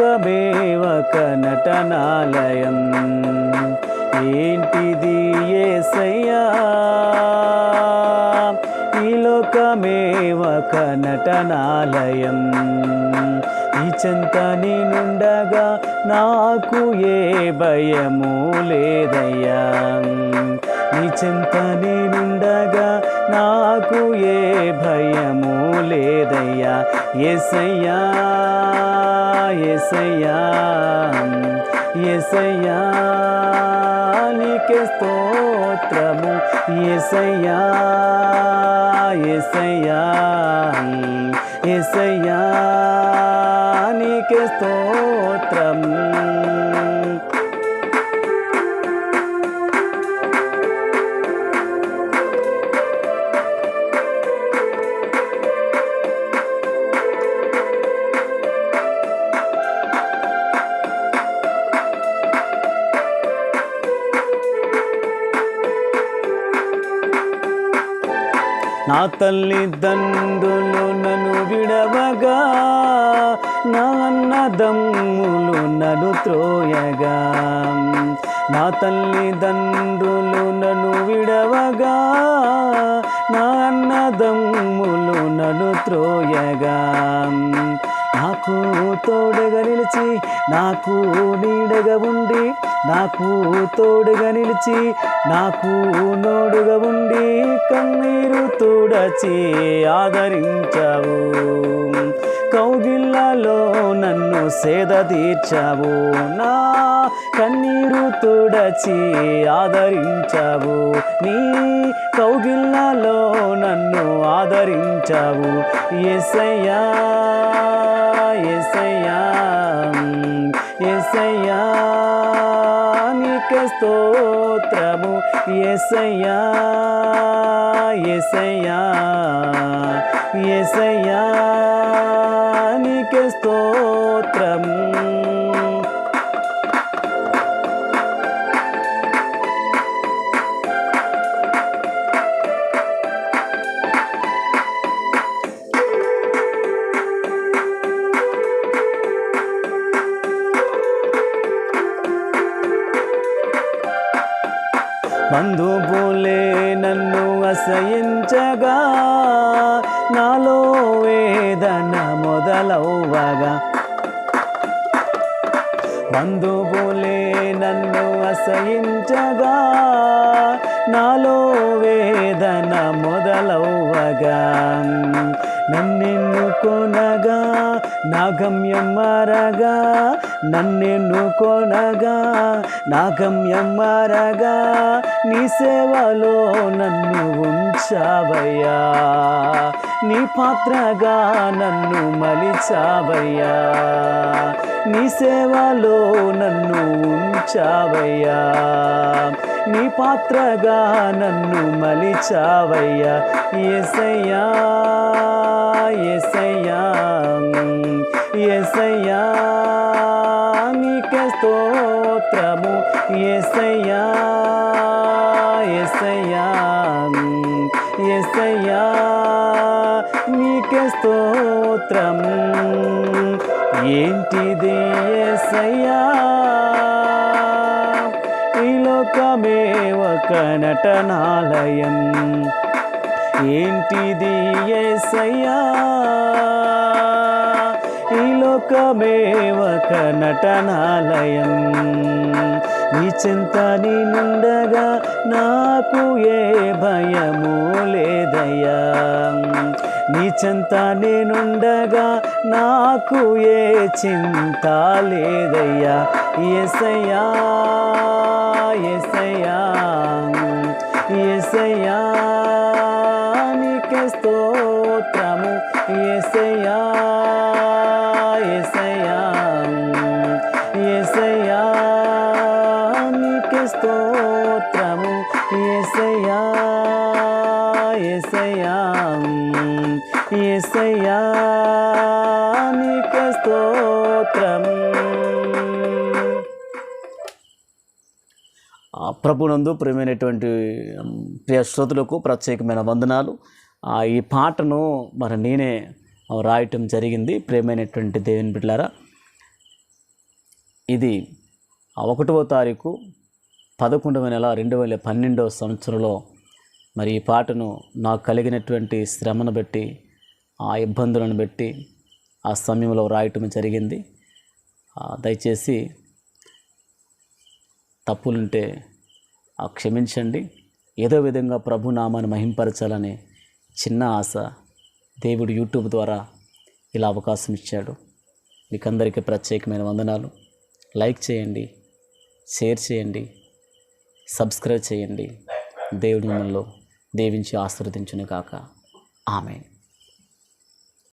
లోకమే ఒక నటనాలయం? ఏంటిది ఏసయ్యా? ఈ లోకమే ఒక నటనాలయం? ఈ చెంత నేనుండగా నాకు ఏ భయము లేదయ్యా. నీ చెంత నేనుండగా నాకు ఏ భయము లేదయ్యా. ఎసయ్యా ఎసయ్యా ఎసయ్యా నీకే స్తోత్రము. ఎసయ్యా ఎసయ్యా ఎసయ్యా నీకే స్తోత్రం నా తల్లి దండులు నన్ను విడవగా నా అన్నదమ్ములు నన్ను త్రోయగా. నా తల్లిదండ్రులు నన్ను విడవగా నా అన్నదమ్ములు నన్ను త్రోయగా. నాకు తోడుగా నిలిచి నాకు నీడగా ఉండి నాకు తోడుగా నిలిచి నాకు నోడుగా ఉండి కన్నీరు తుడచి ఆదరించావు. కౌగిళ్ళలో నన్ను సేద తీర్చావు నా కన్నీరు తుడచి ఆదరించావు. నీ కౌగిళ్ళలో నన్ను ఆదరించావు. ఎసయ్యా ఎసయ్యా ఎసయ్యా నీకే స్తోత్రము ఎసయ్యా ఎసయ్యా ఎసయ్యా నీకే స్తోత్రము. స్తోత్రం బంధువులే నన్ను అసహించగా నాలో వేదన మొదలవ్వగా బంధువులే నన్ను అసహించగా నాలో వేదన మొదలవ్వగా నన్నెన్ను కొనగా నా గమ్యం మారగా నన్నెన్ను కొనగా నా గమ్యం మారగా నీ సేవలో నన్ను మలిచావయ్యా. నీ పాత్రగా నన్ను మలిచావయ్యా. నీ సేవలో నన్ను ఉంచావయ్యా. నీ పాత్రగా నన్ను మలిచావయ్యా. ఎసయ్యా ఎసయ్యా ఎసయ్యా నీకే స్తోత్రము. ఎసయ్యా ఎసయ్యా ఏసయ్యా నీకే స్తోత్రం. ఏంటిది ఏసయ్యా ఈ లోకమే ఒక నటనాలయం. ఏంటిది ఏసయ్యా ఈ లోకమే ఒక నటనాలయం. నీ చింత నుండగా నాకు ఏ భయము లేదయ్యా. నీ చింత నేనుండగా నాకు ఏ చింత లేదయ్యా. ఎసయ్యా ఎసయ్యా ఎసయ్యా నీకే స్తోత్రము. ఎసయ్యా స్తోత్రము ఎసయ్యా ఎసయ్యా ఎసయ్యా స్తోత్రం ప్రభునందు ప్రియమైనటువంటి ప్రియ శ్రోతులకు ప్రత్యేకమైన వందనాలు. ఆ, ఈ పాటను మరి నేనే రాయటం జరిగింది ప్రియమైనటువంటి దేవుని బిడ్డలారా. ఇది ఒకటవ తారీఖు పదకొండవ నెల రెండు వేల పన్నెండవ సంవత్సరంలో మరి ఈ పాటను నాకు కలిగినటువంటి శ్రమను బట్టి ఆ ఇబ్బందులను బట్టి ఆ సమయంలో రాయటం జరిగింది. దయచేసి తప్పులుంటే ఆ క్షమించండి. ఏదో విధంగా ప్రభునామాన్ని మహింపరచాలని మహింపరచాలనే చిన్న ఆశ దేవుడు యూట్యూబ్ ద్వారా ఇలా అవకాశం ఇచ్చాడు. మీకందరికీ ప్రత్యేకమైన వందనాలు. లైక్ చేయండి షేర్ చేయండి. సబ్స్క్రైబ్ చేయండి. దేవుడి మిమ్మల్ని దీవించి ఆశీర్వదించును కాక ఆమె